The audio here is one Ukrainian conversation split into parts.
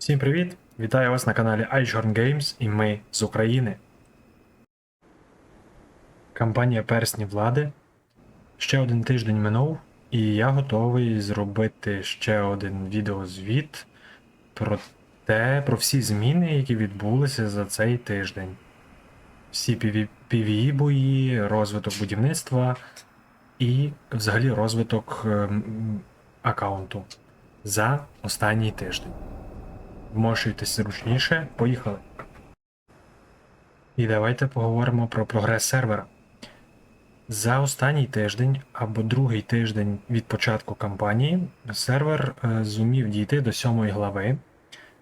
Всім привіт! Вітаю вас на каналі iJorn Games і ми з України. Кампанія Персні влади. Ще один тиждень минув, і я готовий зробити ще один відеозвіт про те, про всі зміни, які відбулися за цей тиждень. Всі PvE бої, розвиток будівництва і взагалі розвиток ем, аккаунту за останній тиждень. Вмошуйтесь зручніше, поїхали. І давайте поговоримо про прогрес сервера. За останній тиждень або другий тиждень від початку кампанії сервер е, зумів дійти до сьомої глави.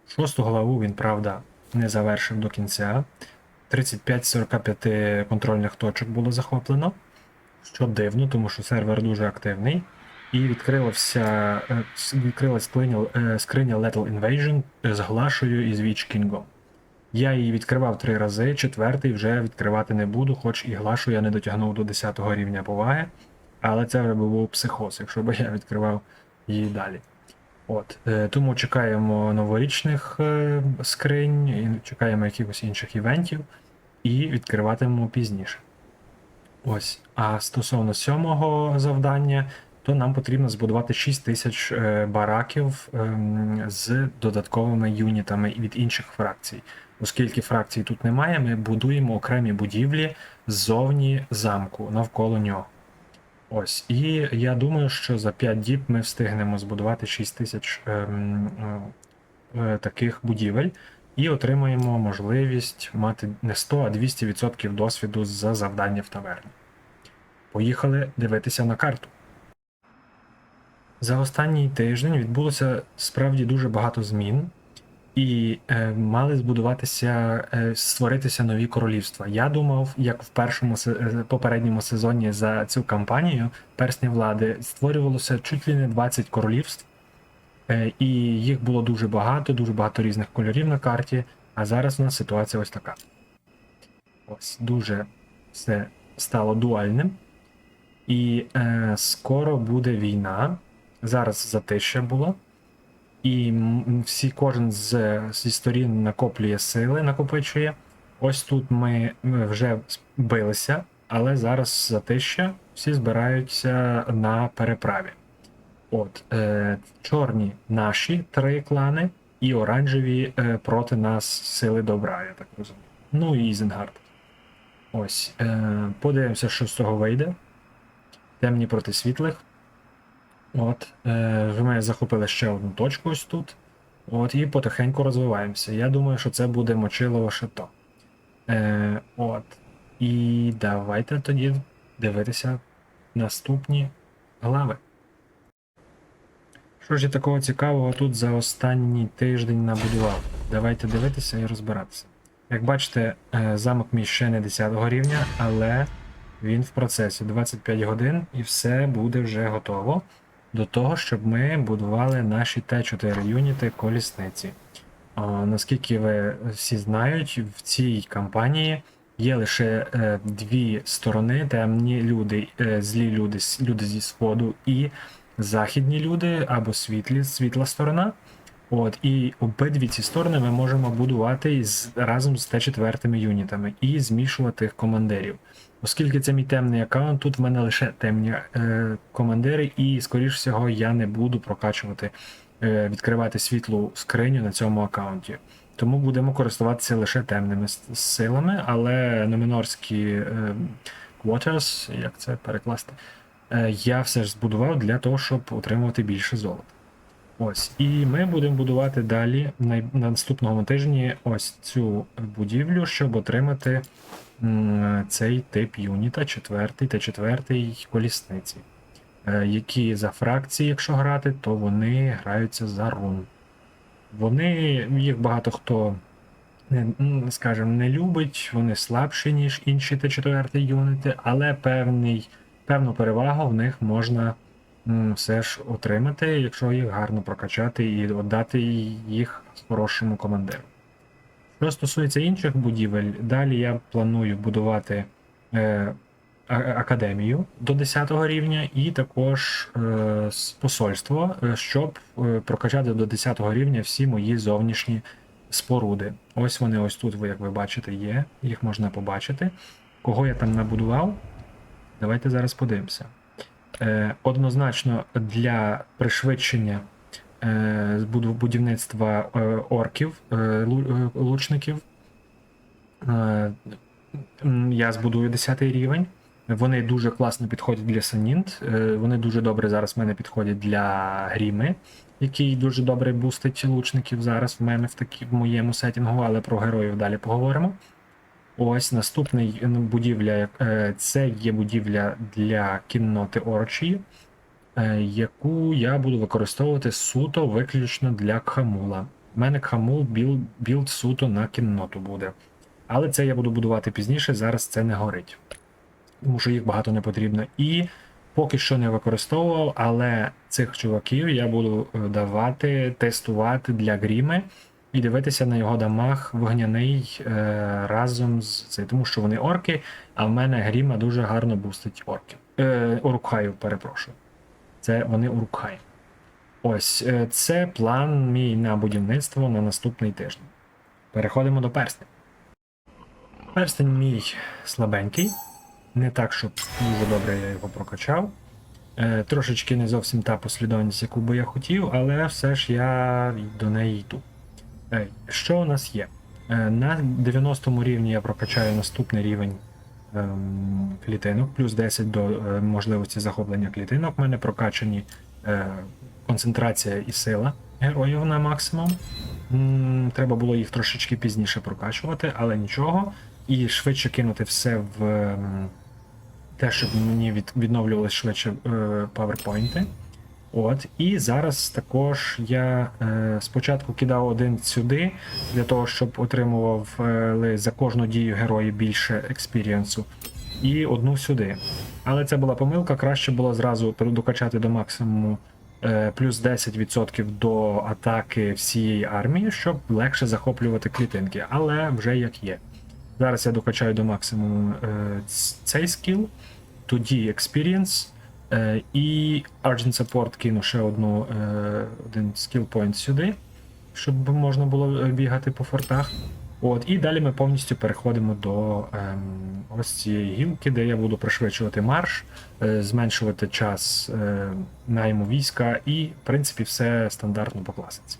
Шосту главу він, правда, не завершив до кінця. 35 з 45 контрольних точок було захоплено, що дивно, тому що сервер дуже активний. І відкрилася, е, відкрилась скриня, е, скриня Lethal Invasion з Глашою і з Witch Kingом. Я її відкривав три рази, четвертий вже відкривати не буду, хоч і Глашу я не дотягнув до 10 рівня поваги, але це вже був психоз, якщо б я відкривав її далі. От, е, тому чекаємо новорічних е, скринь, чекаємо якихось інших івентів і відкриватимемо пізніше. Ось. А стосовно сьомого завдання, то нам потрібно збудувати 6 тисяч е, бараків ем, з додатковими юнітами від інших фракцій. Оскільки фракцій тут немає, ми будуємо окремі будівлі ззовні замку навколо нього. Ось. І я думаю, що за 5 діб ми встигнемо збудувати 6 тисяч ем, е, е, таких будівель і отримаємо можливість мати не 100, а 200% досвіду за завдання в таверні. Поїхали дивитися на карту. За останній тиждень відбулося справді дуже багато змін, і е, мали збудуватися, е, створитися нові королівства. Я думав, як в першому е, попередньому сезоні за цю кампанію персні влади створювалося чуть ли не 20 королівств, е, і їх було дуже багато, дуже багато різних кольорів на карті. А зараз у нас ситуація ось така. Ось дуже все стало дуальним. І е, скоро буде війна. Зараз затища було. І всі, кожен з, зі сторін накоплює сили, накопичує. Ось тут ми, вже билися, але зараз затища, всі збираються на переправі. От, е, чорні наші три клани, і оранжеві е, проти нас сили добра, я так розумію. Ну і Ізенгард. Ось. Е, подивимося, що з цього вийде. Темні проти світлих. От, е, ми захопили ще одну точку ось тут. От, і потихеньку розвиваємося. Я думаю, що це буде мочилово шато. Е, от. І давайте тоді дивитися наступні глави. Що ж я такого цікавого тут за останній тиждень набудував? Давайте дивитися і розбиратися. Як бачите, е, замок мій ще не 10 рівня, але він в процесі 25 годин і все буде вже готово до того, щоб ми будували наші Т4 юніти колісниці. А, наскільки ви всі знають, в цій кампанії є лише е, дві сторони: темні люди, е, злі люди, люди зі сходу і західні люди або світлі, світла сторона. От, і обидві ці сторони ми можемо будувати із, разом з Т4 юнітами і змішувати їх командирів. Оскільки це мій темний аккаунт, тут в мене лише темні е, командири, і, скоріш всього, я не буду прокачувати, е, відкривати світлу скриню на цьому аккаунті. Тому будемо користуватися лише темними силами, але номінорські е, quarters, як це перекласти, е, я все ж збудував для того, щоб отримувати більше золота. Ось, і ми будемо будувати далі на, на наступному тижні ось цю будівлю, щоб отримати цей тип юніта, четвертий та четвертий колісниці. Е, які за фракції, якщо грати, то вони граються за рун. Вони, їх багато хто, скажімо, не любить, вони слабші, ніж інші Т4 юніти, але певний, певну перевагу в них можна все ж отримати, якщо їх гарно прокачати і віддати їх хорошому командиру. Що стосується інших будівель, далі я планую будувати е, академію до 10 рівня, і також е, посольство, е, щоб е, прокачати до 10 рівня всі мої зовнішні споруди. Ось вони ось тут, як ви бачите, є. Їх можна побачити. Кого я там набудував? Давайте зараз подивимося. Е, однозначно для пришвидшення е, будівництва е, орків, е, лу- е, лучників. Е, я збудую 10 рівень. Вони дуже класно підходять для Санінт. Е, Вони дуже добре зараз в мене підходять для Гріми, який дуже добре бустить лучників зараз в мене в, такі, в моєму сетінгу, але про героїв далі поговоримо. Ось наступний е, будівля. е, Це є будівля для кінноти орчії, е, яку я буду використовувати суто виключно для Кхамула. У мене Кхамул білд, білд суто на кінноту буде. Але це я буду будувати пізніше, зараз це не горить. Тому що їх багато не потрібно. І поки що не використовував, але цих чуваків я буду е, давати, тестувати для гріми і дивитися на його дамаг вогняний е, разом з цим, тому що вони орки, а в мене гріма дуже гарно бустить орків. Е, Урукхаю, перепрошую. Це вони Урукхай. Ось е, це план мій на будівництво на наступний тиждень. Переходимо до персня. Перстень мій слабенький. Не так, щоб дуже добре я його прокачав. Е, трошечки не зовсім та послідовність, яку би я хотів, але все ж я до неї йду. Що у нас є? Е, на 90 рівні я прокачаю наступний рівень клітинок, плюс 10 до е, можливості захоплення клітинок. У мене прокачані е, концентрація і сила героїв на максимум. Треба було їх трошечки пізніше прокачувати, але нічого. І швидше кинути все в ем, те, щоб мені від, відновлювалися швидше е, паверпойнти. От, і зараз також я е, спочатку кидав один сюди, для того, щоб отримував е, за кожну дію герої більше експірієнсу, і одну сюди. Але це була помилка, краще було зразу докачати до максимуму е, плюс 10% до атаки всієї армії, щоб легше захоплювати клітинки. Але вже як є. Зараз я докачаю до максимуму е, цей скіл, тоді Experience, е, і Argent Support кину ще одну, е, один skill point сюди, щоб можна було е, бігати по фортах. От, і далі ми повністю переходимо до ем, ось цієї гілки, де я буду пришвидшувати марш, е, зменшувати час е, найму війська, і, в принципі, все стандартно по класиці.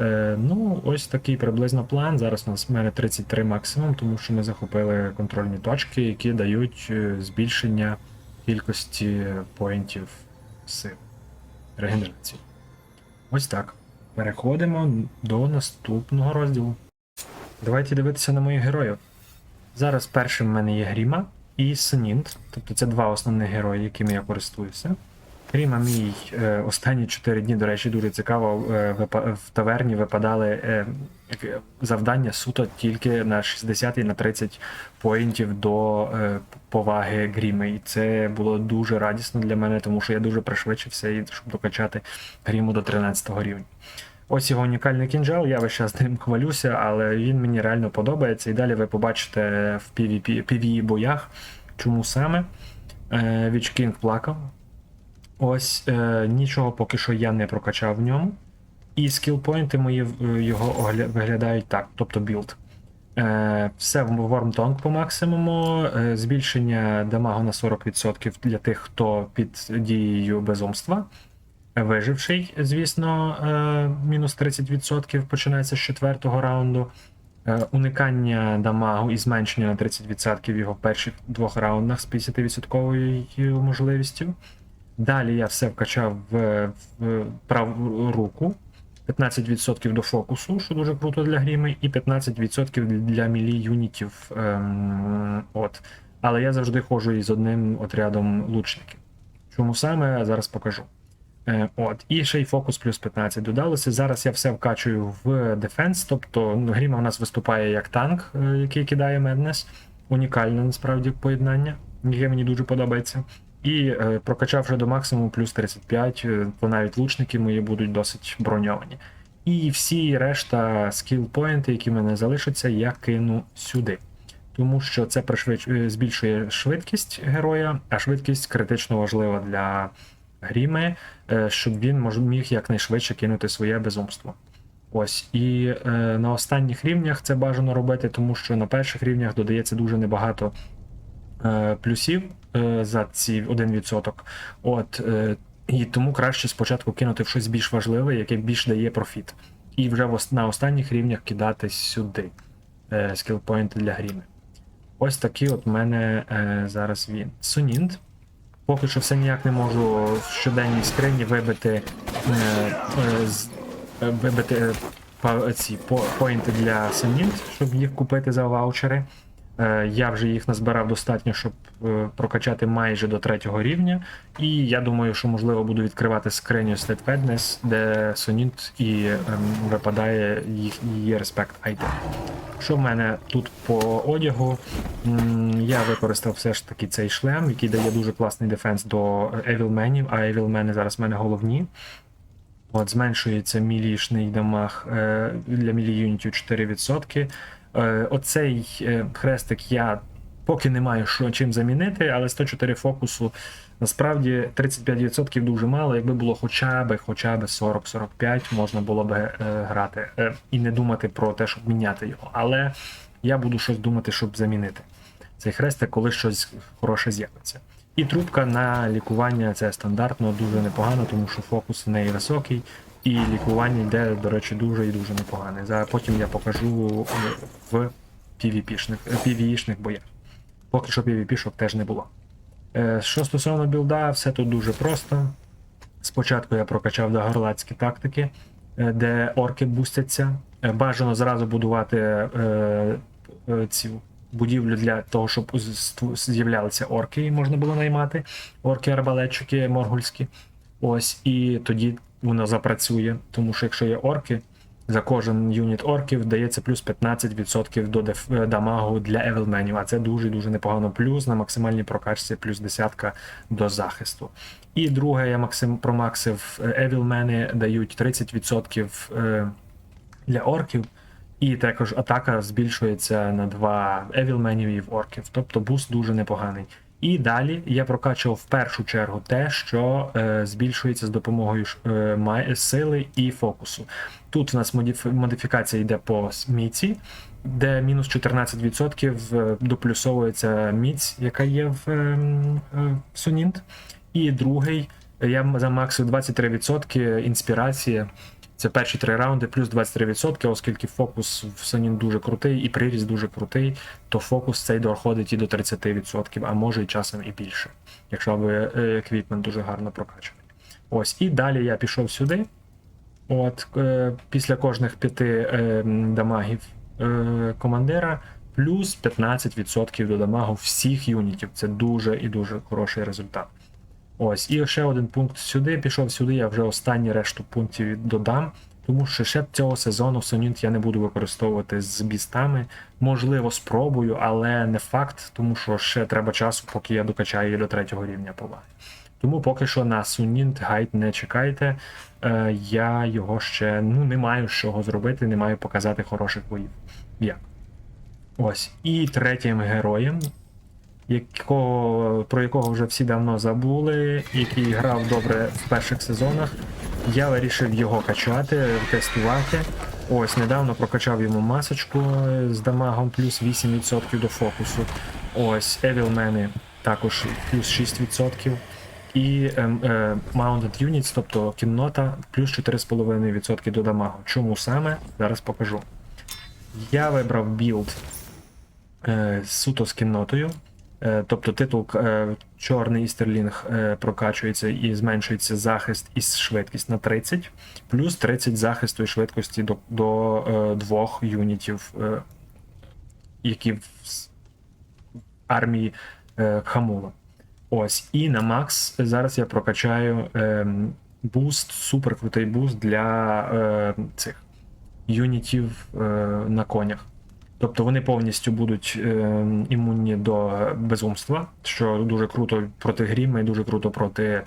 Е, ну, ось такий приблизно план. Зараз у нас в мене 33 максимум, тому що ми захопили контрольні точки, які дають е, збільшення кількості поінтів сил регенерації. Ось так. Переходимо до наступного розділу. Давайте дивитися на моїх героїв. Зараз першим в мене є Гріма і Синінт, тобто це два основних герої, якими я користуюся. Гріма мій е, останні 4 дні, до речі, дуже цікаво. Е, в таверні випадали е, завдання суто тільки на 60 і на 30 поінтів до поваги Гріми. І це було дуже радісно для мене, тому що я дуже пришвидшився, щоб докачати Гріму до 13 рівня. Ось його унікальний кінжал, я весь час ним хвалюся, але він мені реально подобається. І далі ви побачите в PvE боях, чому саме. Witch King плакав. Ось е, нічого поки що я не прокачав в ньому. І скілпойнти мої е, його виглядають так, тобто білд. Е, все в Вормтонг по максимуму, е, збільшення дамагу на 40% для тих, хто під дією безумства. Виживший, звісно, е, мінус 30% починається з четвертого раунду. Е, Уникання дамагу і зменшення на 30% його в перших двох раундах з 50% можливістю. Далі я все вкачав в, в праву руку. 15% до фокусу, що дуже круто для гріми, і 15% для мілі юнітів. Ем, от. Але я завжди ходжу із одним отрядом лучників. Чому саме, зараз покажу. Е, от. І ще й фокус плюс 15 додалося. Зараз я все вкачую в дефенс, тобто ну, Гріма у нас виступає як танк, е, який кидає Меднес. Унікальне насправді поєднання, яке мені дуже подобається. І е, прокачавши до максимуму плюс 35, е, то навіть лучники мої будуть досить броньовані. І всі решта скіл-поінти, які в мене залишаться, я кину сюди. тому що це пришвидш... е, збільшує швидкість героя, а швидкість критично важлива для гріми, щоб він міг якнайшвидше кинути своє безумство. Ось, і е, на останніх рівнях це бажано робити, тому що на перших рівнях додається дуже небагато е, плюсів за ці 1%. От, е, і тому краще спочатку кинути в щось більш важливе, яке більш дає профіт. І вже на останніх рівнях кидати сюди е, скілпоінти для гріми. Ось такий от в мене е, зараз він. Сонінт. Поки що все ніяк не можу в щоденній скрині вибити, е, е, е, вибити е, ці поінти для Сонінт, щоб їх купити за ваучери. Е, Я вже їх назбирав достатньо, щоб е, прокачати майже до третього рівня. І я думаю, що можливо буду відкривати скриню State Madness, де Сонінт і ем, випадає їх, її респект айтем. Що в мене тут по одягу? Я використав все ж таки цей шлем, який дає дуже класний дефенс до Евілменів, а Евілмени зараз в мене головні. От, зменшується мілішний дамаг е, для мілі юнітів 4%. Е, оцей е, хрестик я поки не маю що чим замінити, але 104 фокусу насправді 35% дуже мало. Якби було хоча б хоча б 40-45, можна було б е, грати і не думати про те, щоб міняти його. Але я буду щось думати, щоб замінити цей хрестик, коли щось хороше з'явиться. І трубка на лікування це стандартно, дуже непогано, тому що фокус в неї високий, і лікування йде, до речі, дуже і дуже непогане. За потім я покажу е, в PvP-шних, е, PvE-шних боях. Поки що PvP-шок теж не було. Е, Що стосовно білда, все тут дуже просто. Спочатку я прокачав догорлацькі тактики, е, де орки бустяться. Е, Бажано зразу будувати е, е, цю будівлю для того, щоб з'являлися орки, і можна було наймати. Орки-арбалетчики моргульські. Ось, і тоді воно запрацює. Тому що якщо є орки, за кожен юніт орків дається плюс 15% до деф... е, дамагу для евелменів, а це дуже-дуже непогано. Плюс на максимальній прокачці плюс десятка до захисту. І друге, я максим промаксив евілмени дають 30% е, для орків, і також атака збільшується на 2 евілменів і в орків. Тобто буст дуже непоганий. І далі я прокачував в першу чергу те, що е, збільшується з допомогою е, сили і фокусу. Тут в нас модиф- модифікація йде по міці, де мінус 14% е, доплюсовується міць, яка є в ем, е, Сонінт. І другий я м- замаксив 23% інспірація. Це перші три раунди, плюс 23%, оскільки фокус в Сонін дуже крутий і приріст дуже крутий, то фокус цей доходить і до 30%, а може і часом і більше, якщо ви е, еквіпмент дуже гарно прокачаний. Ось, і далі я пішов сюди. От, е, після кожних п'яти е, дамагів е, командира, плюс 15% до дамагу всіх юнітів. Це дуже і дуже хороший результат. Ось, і ще один пункт сюди. Пішов сюди, я вже останні решту пунктів додам. Тому що ще цього сезону Сонінт я не буду використовувати з бістами. Можливо, спробую, але не факт, тому що ще треба часу, поки я докачаю її до третього рівня поваги. Тому поки що на Сунінт гайд не чекайте. Е, я його ще ну, не маю з чого зробити, не маю показати хороших боїв. Як? Ось. І третім героєм, якого, про якого вже всі давно забули, який грав добре в перших сезонах. Я вирішив його качати, тестувати. Ось недавно прокачав йому масочку з дамагом плюс 8% до фокусу. Ось Евілмени також плюс 6%. І ем, е, Mounted Units, тобто кіннота, плюс 4,5% до дамагу. Чому саме? Зараз покажу. Я вибрав білд е, суто з кіннотою. Е, тобто титул е, Чорний Істерлінг е, прокачується і зменшується захист і швидкість на 30, плюс 30 захисту і швидкості до, до двох юнітів, які в армії Хамула. Ось, і на Макс зараз я прокачаю е, буст, супер крутий буст для цих юнітів на конях. Тобто вони повністю будуть е, імунні до безумства, що дуже круто проти Гріма і дуже круто проти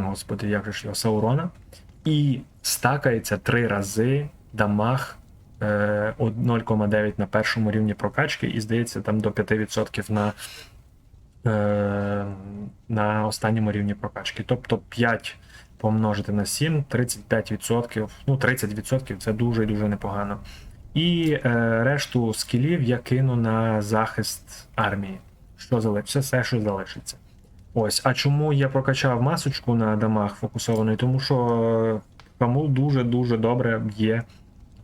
господи, як ж його Саурона. І стакається три рази дамаг е, 0,9 на першому рівні прокачки, і здається, там до 5% на, е, на останньому рівні прокачки. Тобто 5 помножити на 7, 35%, ну 30% це дуже і дуже непогано. І е, решту скілів я кину на захист армії. Що залишиться, все, що залишиться. Ось, а чому я прокачав масочку на дамаг фокусований? Тому що Камул дуже-дуже добре б'є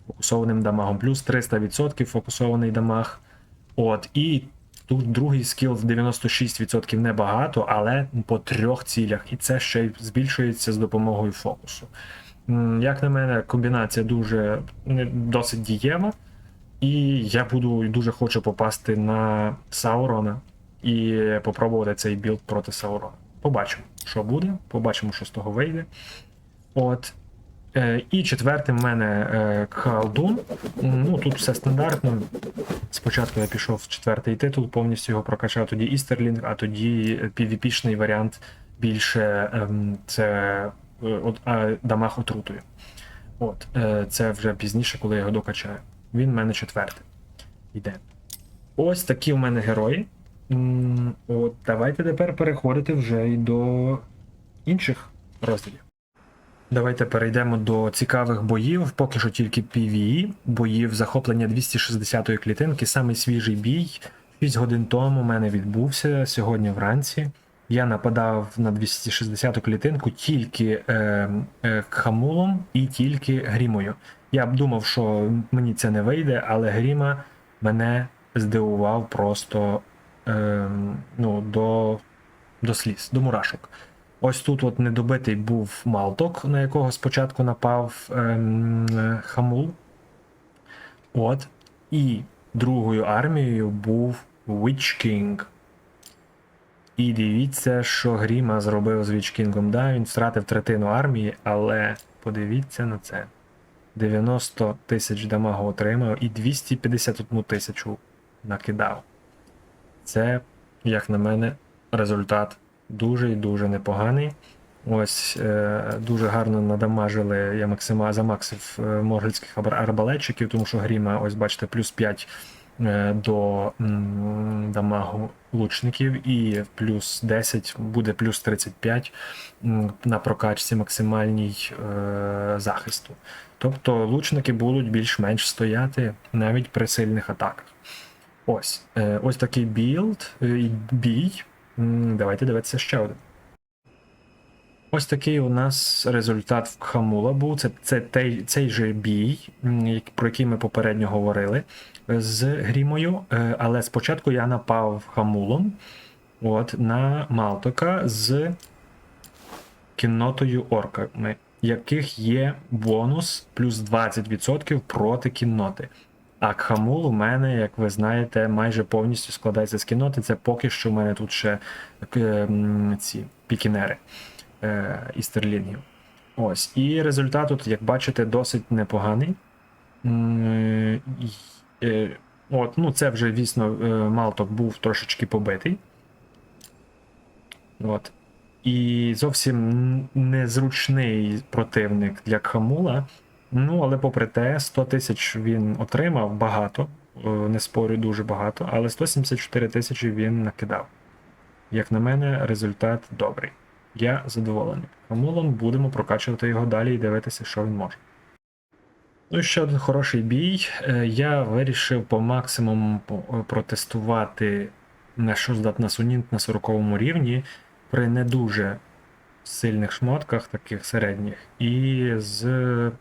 фокусованим дамагом. Плюс 300% фокусований дамаг. От, і тут другий скіл в 96% небагато, але по трьох цілях. І це ще й збільшується з допомогою фокусу. Як на мене, комбінація дуже досить дієва. І я буду дуже хочу попасти на Саурона і попробувати цей білд проти Саурона. Побачимо, що буде, побачимо, що з того вийде. От. Е, і четвертим в мене е, Кхалдун. Ну, тут все стандартно. Спочатку я пішов в четвертий титул, повністю його прокачав, тоді Істерлінг, а тоді PvP-шний варіант більше ем, це е, дамаг отрутою. От, е, це вже пізніше, коли я його докачаю. Він в мене четвертий. Іде. Ось такі в мене герої. От, давайте тепер переходити вже й до інших розділів. Давайте перейдемо до цікавих боїв. Поки що тільки PvE, боїв захоплення 260-ї клітинки. Самий свіжий бій 6 годин тому у мене відбувся сьогодні вранці. Я нападав на 260-ту клітинку тільки е, е, хамулом і тільки грімою. Я б думав, що мені це не вийде, але гріма мене здивував просто е, ну, до, до сліз, до мурашок. Ось тут от недобитий був Малток, на якого спочатку напав ем, е, Хамул. От. І другою армією був Witch King. І дивіться, що Гріма зробив з King'ом. Да, він втратив третину армії, але подивіться на це. 90 тисяч дамагу отримав і 251 тисячу накидав. Це, як на мене, результат дуже і дуже непоганий. Ось е, дуже гарно надамажили. Я максима замаксив е, моргельських арбалетчиків, тому що Гріма, ось бачите, плюс 5 е, до м, дамагу лучників, і плюс 10 буде плюс 35 на прокачці максимальній е, захисту. Тобто лучники будуть більш-менш стояти навіть при сильних атаках. Ось, е, ось такий білд, е, бій. Давайте дивитися ще один. Ось такий у нас результат в Хамула був. Це, це той, цей же бій, про який ми попередньо говорили е, з Грімою. Е, Але спочатку я напав Хамулом от, на Малтока з кіннотою орками, яких є бонус плюс 20% проти кінноти. А Кхамул у мене, як ви знаєте, майже повністю складається з кінноти. Це поки що в мене тут ще ці пікінери е, істерлінгів. Ось. І результат тут, як бачите, досить непоганий. Е, е, От, ну це вже, звісно, е, Малток був трошечки побитий. От. І зовсім незручний противник для Кхамула. Ну, але попри те, 100 тисяч він отримав багато, е, не спорю, дуже багато, але 174 тисячі він накидав. Як на мене, результат добрий. Я задоволений. Хамулом будемо прокачувати його далі і дивитися, що він може. Ну і ще один хороший бій. Е, Я вирішив по максимуму протестувати, на що здатна Сунінт на 40 рівні при не дуже сильних шмотках, таких середніх, і з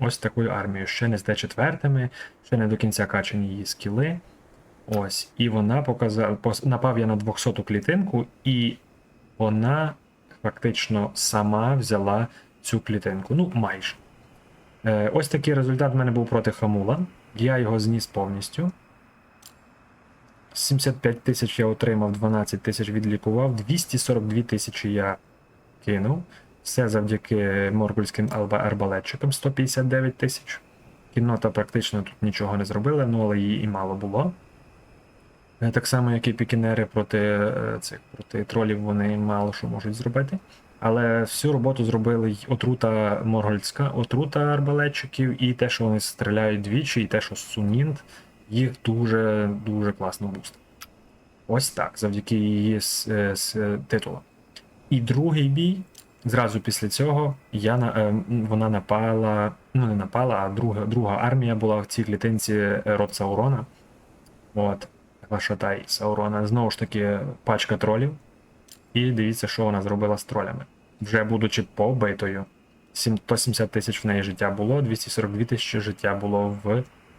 ось такою армією. Ще не з Д4, ще не до кінця качані її скіли. Ось. І вона показала. Напав я на 200 клітинку, і вона фактично сама взяла цю клітинку. Ну, майже. Е, ось такий результат в мене був проти Хамула. Я його зніс повністю. 75 тисяч я отримав, 12 тисяч відлікував, 242 тисячі я кинув. Все завдяки моргульським арбалетчикам 159 тисяч. Кіннота практично тут нічого не зробила, ну але її і мало було. Е, Так само, як і пікінери проти е, цих проти тролів, вони мало що можуть зробити. Але всю роботу зробили й отрута Моргольська, отрута арбалетчиків, і те, що вони стріляють двічі, і те, що Сунінт їх дуже дуже класно бустить. Ось так, завдяки її с, е, с, титулам. І другий бій, зразу після цього, я, на- е, вона напала, ну не напала, а друга, друга армія була в цій клітинці е, род Саурона. От, Глашатай Саурона. Знову ж таки, пачка тролів. І дивіться, що вона зробила з тролями. Вже будучи побитою. 170 тисяч в неї життя було, 242 тисячі життя було в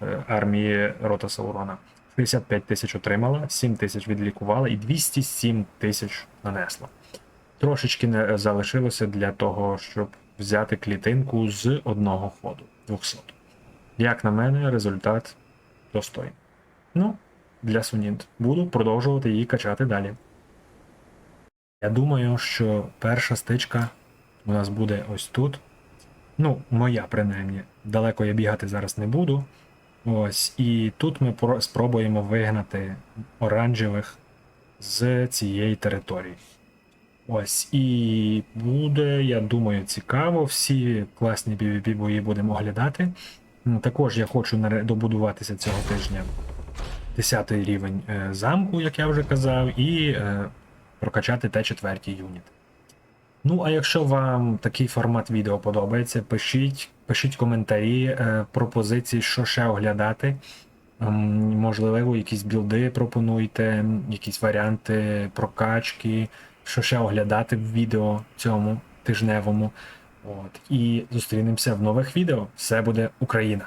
е, армії рота Саурона. 65 тисяч отримала, 7 тисяч відлікувала і 207 тисяч нанесла. Трошечки не залишилося для того, щоб взяти клітинку з одного ходу 200. Як на мене, результат достойний. Ну, для Сунінт. Буду продовжувати її качати далі. Я думаю, що перша стичка у нас буде ось тут. Ну, моя принаймні. Далеко я бігати зараз не буду. Ось, і тут ми спробуємо вигнати оранжевих з цієї території. Ось, і буде, я думаю, цікаво. Всі класні PvP бої будемо оглядати. Також я хочу добудуватися цього тижня 10 рівень е, замку, як я вже казав, і е, прокачати Т4 юніт. Ну, а якщо вам такий формат відео подобається, пишіть, пишіть коментарі, е, пропозиції, що ще оглядати. Ем, Можливо, якісь білди пропонуйте, якісь варіанти прокачки, що ще оглядати в відео цьому тижневому. От. І зустрінемося в нових відео. Все буде Україна!